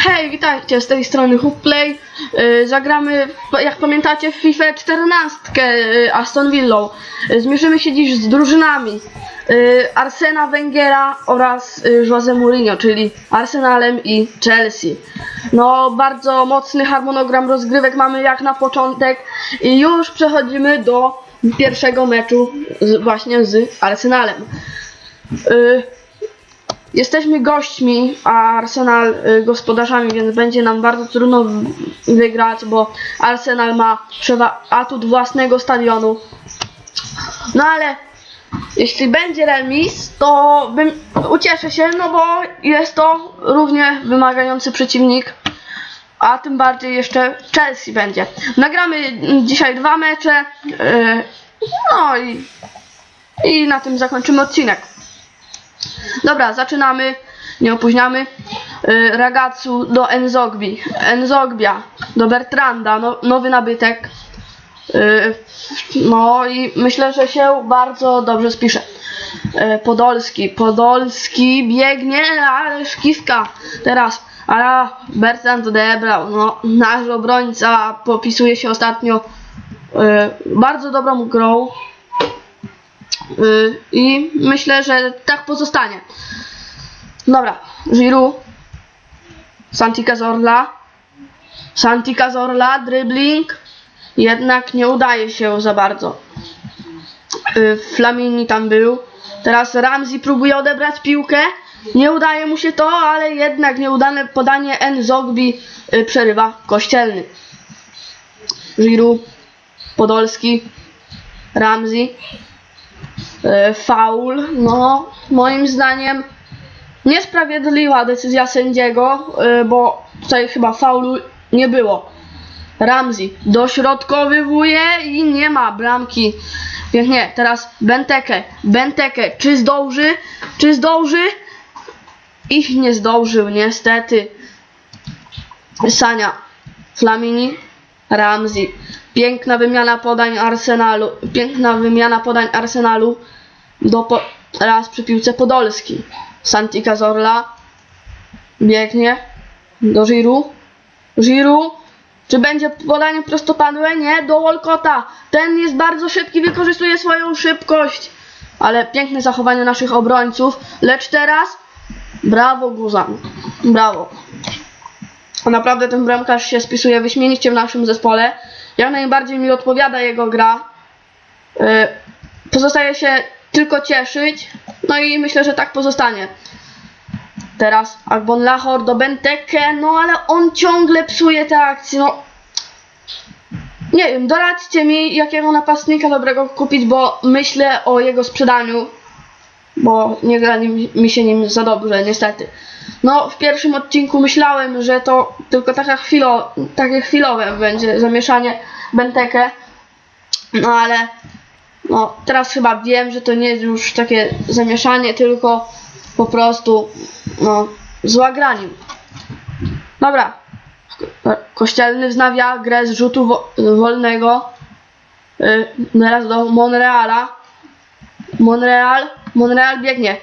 Hej, witajcie, z tej strony Hoopplay. Yy, zagramy, jak pamiętacie, w FIFA 14 yy, Aston Villą. Yy, zmierzymy się dziś z drużynami Arsena Wengera oraz yy, Mourinho, czyli Arsenalem i Chelsea. No, bardzo mocny harmonogram rozgrywek mamy jak na początek i już przechodzimy do pierwszego meczu z, właśnie z Arsenalem. Jesteśmy gośćmi, a Arsenal y, gospodarzami, więc będzie nam bardzo trudno wygrać, bo Arsenal ma atut własnego stadionu. No ale jeśli będzie remis, to bym ucieszę się, no bo jest to równie wymagający przeciwnik, a tym bardziej jeszcze Chelsea będzie. Nagramy dzisiaj dwa mecze, y, no i, i na tym zakończymy odcinek. Dobra, zaczynamy. Nie opóźniamy. Y, Ragazzu do Enzogbi. Enzogbia do Bertranda. No, nowy nabytek. Y, No i myślę, że się bardzo dobrze spisze. Y, Podolski. Podolski biegnie, ale szkiwka. Teraz. A Bertrand odebrał. No, nasz obrońca popisuje się ostatnio bardzo dobrą grą. Y, I myślę, że tak pozostanie. Dobra, Giroud. Santi Cazorla. Santi Cazorla, dribbling. Jednak nie udaje się za bardzo. Y, Flamini tam był. Teraz Ramsey próbuje odebrać piłkę. Nie udaje mu się to, ale jednak nieudane podanie Nzogbi y, przerywa Kościelny. Giroud, Podolski, Ramsey. E, faul. No, moim zdaniem niesprawiedliwa decyzja sędziego, e, bo tutaj chyba faulu nie było. Ramsey dośrodkowywuje i nie ma bramki. Pięknie, teraz Benteke. Benteke, czy zdąży? Czy zdąży? Ich nie zdążył, niestety. Sania, Flamini, Ramsey. Piękna wymiana podań Arsenalu. Piękna wymiana podań Arsenalu do po, raz przy piłce Podolski. Santi Cazorla biegnie do Giroud. Giroud. Czy będzie podanie prostopadłe? Nie, do Walcota. Ten jest bardzo szybki, wykorzystuje swoją szybkość. Ale piękne zachowanie naszych obrońców. Lecz teraz brawo Guzan. Brawo. Naprawdę ten bramkarz się spisuje wyśmienicie w naszym zespole. Jak najbardziej mi odpowiada jego gra. Yy, Pozostaje się tylko cieszyć. No i myślę, że tak pozostanie. Teraz Agbon Lahor do Benteke, no ale on ciągle psuje te akcje. No. Nie wiem, doradźcie mi, jakiego napastnika dobrego kupić, bo myślę o jego sprzedaniu. Bo nie gra mi się nim za dobrze, niestety. No, w pierwszym odcinku myślałem, że to tylko taka chwilo, takie chwilowe będzie zamieszanie Benteke. No ale no, teraz chyba wiem, że to nie jest już takie zamieszanie, tylko po prostu no, zła. Dobra. Ko- Kościelny wznawia grę z rzutu wo wolnego. Yy, teraz do Monreala. Monreal. Monreal biegnie.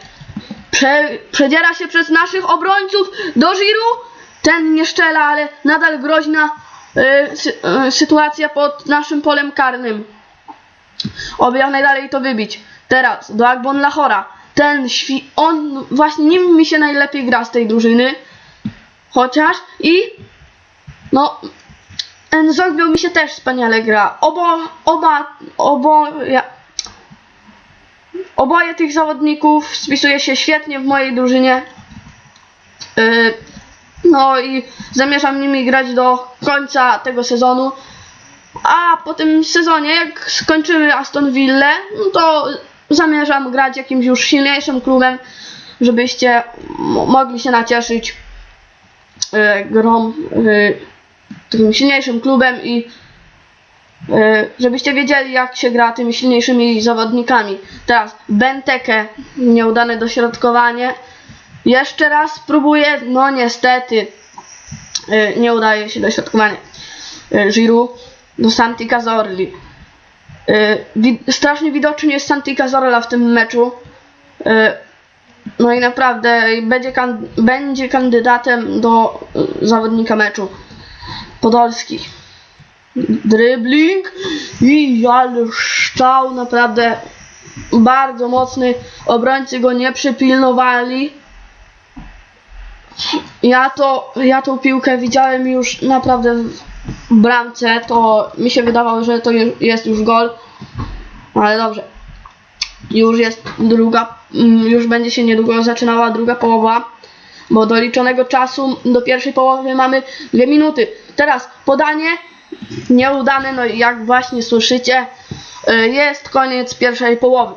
Prze przedziera się przez naszych obrońców do Giroud. Ten nie szczela, ale nadal groźna y, sy y, sytuacja pod naszym polem karnym. Oby jak najdalej to wybić. Teraz do Agbon Lahora. Ten świ... On właśnie nim mi się najlepiej gra z tej drużyny. Chociaż i no Nzogbią mi się też wspaniale gra. Obo, oba, obo, ja, Oboje tych zawodników spisuje się świetnie w mojej drużynie. Yy, no i zamierzam nimi grać do końca tego sezonu. A po tym sezonie, jak skończymy Aston Villa, no to zamierzam grać jakimś już silniejszym klubem, żebyście mo- mogli się nacieszyć yy, grą yy, takim silniejszym klubem i żebyście wiedzieli, jak się gra tymi silniejszymi zawodnikami. Teraz Benteke, nieudane dośrodkowanie. Jeszcze raz spróbuję, no niestety e, nie udaje się dośrodkowanie. E, Giroud do Santi Cazorli. E, strasznie widocznie jest Santi Cazorla w tym meczu. E, No i naprawdę będzie, kan- będzie kandydatem do zawodnika meczu. Podolski. Dribbling i ale szczał naprawdę bardzo mocny. Obrońcy go nie przypilnowali. Ja to, ja tą piłkę widziałem już naprawdę w bramce, to mi się wydawało, że to jest już gol. Ale dobrze. Już jest druga, mm, już będzie się niedługo zaczynała druga połowa, bo do liczonego czasu do pierwszej połowy mamy dwie minuty. Teraz podanie nieudane, no i jak właśnie słyszycie, y, jest koniec pierwszej połowy.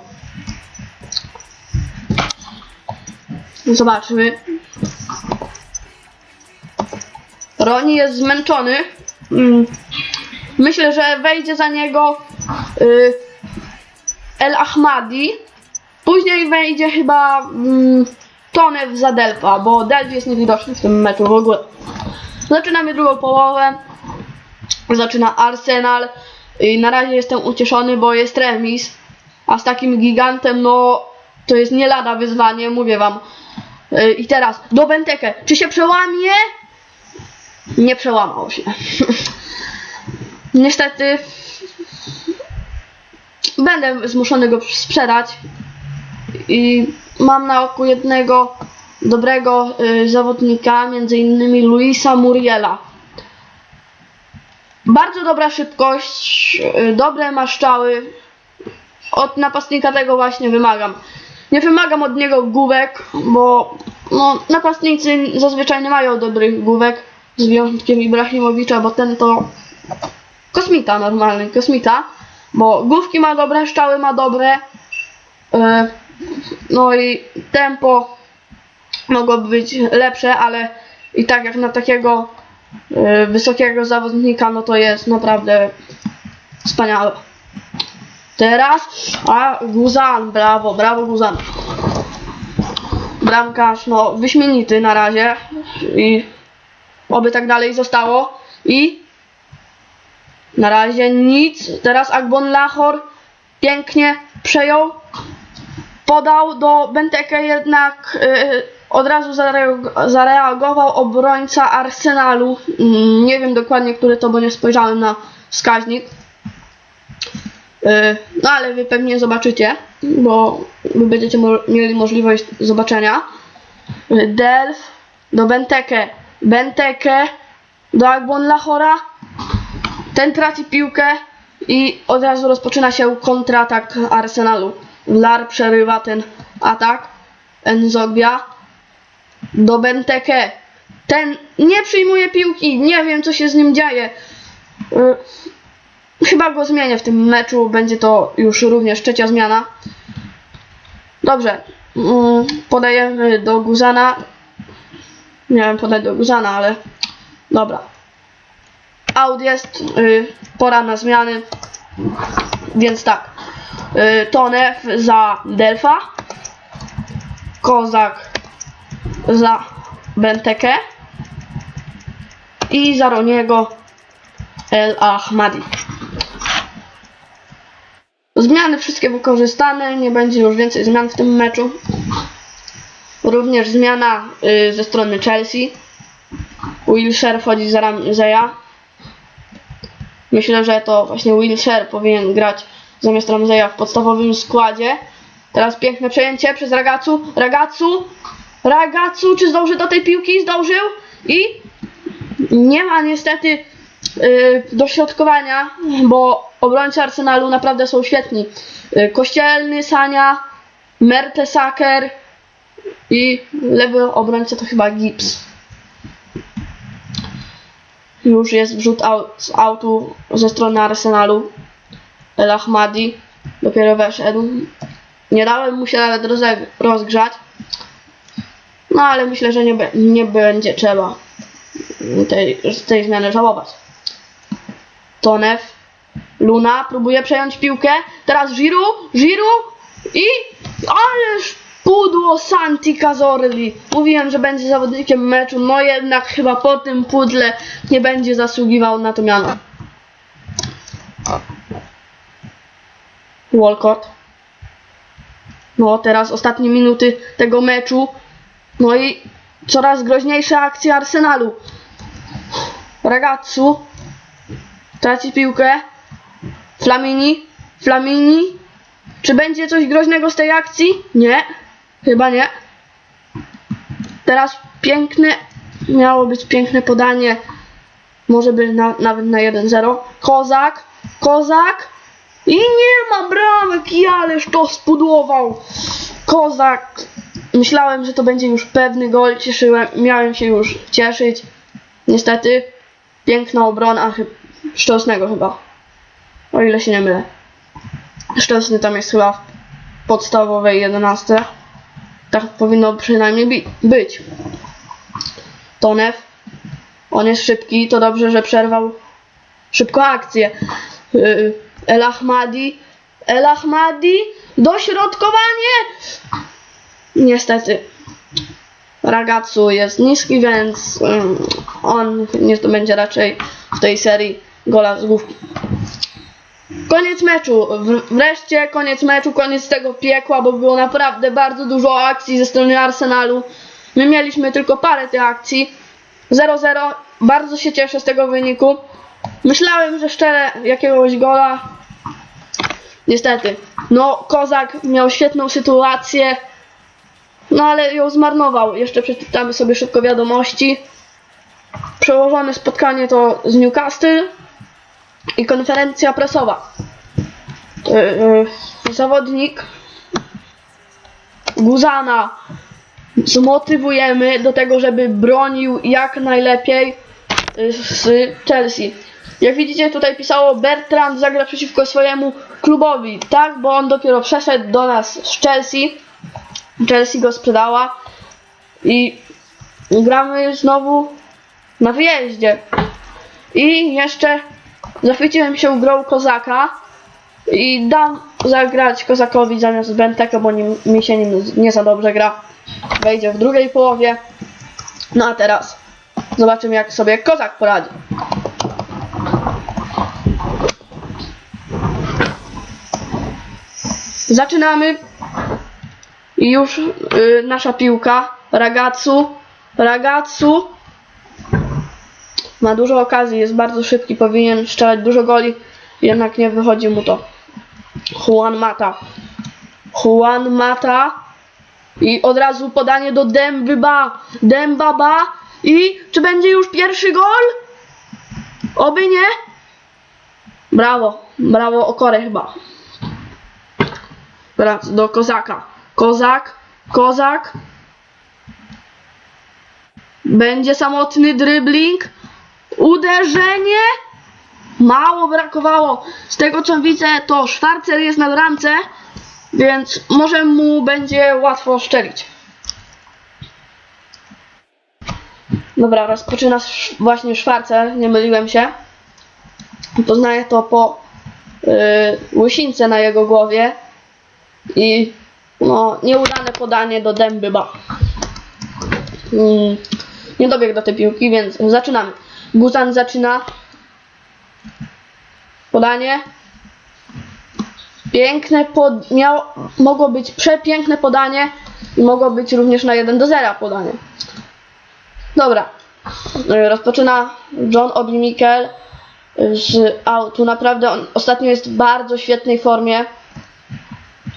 Zobaczmy. Roni jest zmęczony. Mm. Myślę, że wejdzie za niego y, El Ahmadi. Później wejdzie chyba mm, Tonew za Delfa, bo Delf jest niewidoczny w tym meczu w ogóle. Zaczynamy drugą połowę. Zaczyna Arsenal. I na razie jestem ucieszony, bo jest remis. A z takim gigantem, no to jest nie lada wyzwanie, mówię wam. Y, I teraz do Benteke. Czy się przełamie? Nie przełamał się. Niestety będę zmuszony go sprzedać i mam na oku jednego dobrego y, zawodnika, między innymi Luisa Muriela. Bardzo dobra szybkość, y, dobre maszczały. Od napastnika tego właśnie wymagam. Nie wymagam od niego główek, bo no, napastnicy zazwyczaj nie mają dobrych główek, z wyjątkiem Ibrahimowicza, bo ten to kosmita normalny, kosmita, bo główki ma dobre, szczały ma dobre, e, no i tempo mogłoby być lepsze, ale i tak jak na takiego wysokiego zawodnika, no to jest naprawdę wspaniałe. Teraz, a Guzan, brawo, brawo Guzan. Bramkarz, no wyśmienity na razie i oby tak dalej zostało i na razie nic. Teraz Agbon Lahor pięknie przejął. Podał do Benteke jednak yy, od razu zareag- zareagował obrońca Arsenalu. Mm, nie wiem dokładnie, który to, bo nie spojrzałem na wskaźnik. Yy, no ale wy pewnie zobaczycie, bo wy będziecie mieli możliwość zobaczenia. Yy, Delf do Benteke. Benteke do Agbon Lahora. Ten traci piłkę i od razu rozpoczyna się kontratak Arsenalu. Lar przerywa ten atak. Enzogbia do Benteke. Ten nie przyjmuje piłki. Nie wiem, co się z nim dzieje. Y, Chyba go zmienię w tym meczu. Będzie to już również trzecia zmiana. Dobrze. Mm, Podajemy do Guzana. Miałem podać do Guzana, ale dobra. Out jest, y, pora na zmiany. Więc tak. Y, Tonew za Delfa. Kozak za Benteke. I za Roniego El Ahmadi. Zmiany wszystkie wykorzystane, nie będzie już więcej zmian w tym meczu. Również zmiana y, ze strony Chelsea. Wilshere wchodzi za Ramzeya. Myślę, że to właśnie Wilshere powinien grać zamiast Ramzeya w podstawowym składzie. Teraz piękne przejęcie przez Ragacu. Ragacu! Ragacu, czy zdąży do tej piłki? Zdążył i nie ma niestety yy, dośrodkowania, bo obrońcy Arsenalu naprawdę są świetni. Yy, Kościelny, Sania, Mertesacker i lewy obrońca to chyba Gibbs. Już jest wrzut au z autu ze strony Arsenalu. El Ahmadi dopiero weszedł. Nie dałem mu się nawet rozgrzać. No ale myślę, że nie, nie będzie trzeba tej, tej zmiany żałować. Tonew. Luna próbuje przejąć piłkę. Teraz Giroud. Giroud. I ależ pudło Santi Cazorli. Mówiłem, że będzie zawodnikiem meczu. No jednak chyba po tym pudle nie będzie zasługiwał na to miano. Walcott. No, teraz ostatnie minuty tego meczu. No i coraz groźniejsze akcje Arsenalu. Ragazzu traci piłkę. Flamini, Flamini. Czy będzie coś groźnego z tej akcji? Nie, chyba nie. Teraz piękne, miało być piękne podanie. Może by na, nawet na 1-0. Kozak, Kozak. I nie ma bramek, ależ to spudłował. Kozak. Myślałem, że to będzie już pewny gol. Cieszyłem, miałem się już cieszyć. Niestety, piękna obrona chy- Szczęsnego chyba. O ile się nie mylę. Szczęsny tam jest chyba w podstawowej 11. Tak powinno przynajmniej być. Tonew. On jest szybki, to dobrze, że przerwał szybko akcję. Yy, El Ahmadi. El Ahmadi. Dośrodkowanie! Niestety. Ragazzu jest niski, więc ym, on nie zdobędzie raczej w tej serii gola z główki. Koniec meczu. Wreszcie koniec meczu, koniec tego piekła, bo było naprawdę bardzo dużo akcji ze strony Arsenalu. My mieliśmy tylko parę tych akcji. 0-0. Bardzo się cieszę z tego wyniku. Myślałem, że szczerę jakiegoś gola. Niestety. No, Kozak miał świetną sytuację. No ale ją zmarnował. Jeszcze przeczytamy sobie szybko wiadomości. Przełożone spotkanie to z Newcastle i konferencja prasowa. Yy, yy, zawodnik Guzana zmotywujemy do tego, żeby bronił jak najlepiej y, z Chelsea. Jak widzicie, tutaj pisało Bertrand zagra przeciwko swojemu klubowi. Tak, bo on dopiero przeszedł do nas z Chelsea. Chelsea go sprzedała i gramy znowu na wyjeździe. I jeszcze zachwyciłem się grą Kozaka i dam zagrać Kozakowi zamiast Benteka, bo nim, mi się nim nie za dobrze gra. Wejdzie w drugiej połowie. No a teraz zobaczymy jak sobie Kozak poradzi. Zaczynamy. I już y, nasza piłka. Ragazzu. Ragazzu. Ma dużo okazji, jest bardzo szybki, powinien strzelać dużo goli, jednak nie wychodzi mu to. Juan Mata. Juan Mata. I od razu podanie do Dembyba. Dembaba. I czy będzie już pierwszy gol? Oby nie. Brawo. Brawo Okore chyba. Teraz do Kozaka. Kozak. Kozak. Będzie samotny dribbling. Uderzenie. Mało brakowało. Z tego co widzę, to Schwarzer jest na bramce, więc może mu będzie łatwo szczelić. Dobra, rozpoczyna właśnie Schwarzer, nie myliłem się. Poznaję to po yy, łysince na jego głowie i no, nieudane podanie do Dębyba. Mm, nie dobiegł do tej piłki, więc zaczynamy. Guzan zaczyna. Podanie. Piękne pod... Miał... Mogło być przepiękne podanie i mogło być również na 1 do 0 podanie. Dobra. Y, Rozpoczyna John Obi Mikel z autu. Naprawdę on ostatnio jest w bardzo świetnej formie.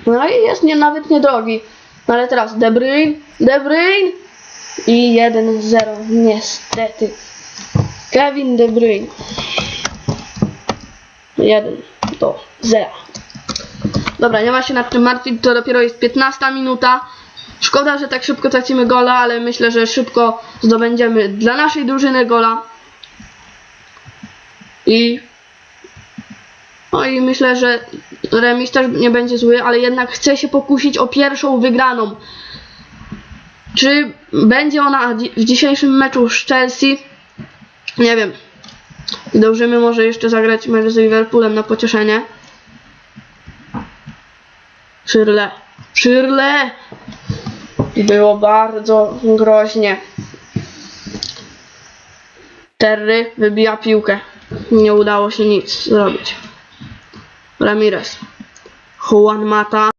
No i jest nie, nawet niedrogi. No ale teraz De Bruyne, De Bruyne i 1-0 niestety. Kevin De Bruyne. 1 do 0. Dobra, nie ma się nad czym martwić, to dopiero jest 15 minuta. Szkoda, że tak szybko tracimy gola, ale myślę, że szybko zdobędziemy dla naszej drużyny gola. I no i myślę, że remis też nie będzie zły, ale jednak chcę się pokusić o pierwszą wygraną. Czy będzie ona w dzisiejszym meczu z Chelsea? Nie wiem. Dążymy może jeszcze zagrać mecz z Liverpoolem na pocieszenie. Szyrle. Szyrle! Było bardzo groźnie. Terry wybija piłkę. Nie udało się nic zrobić. Ramirez. Juan Mata.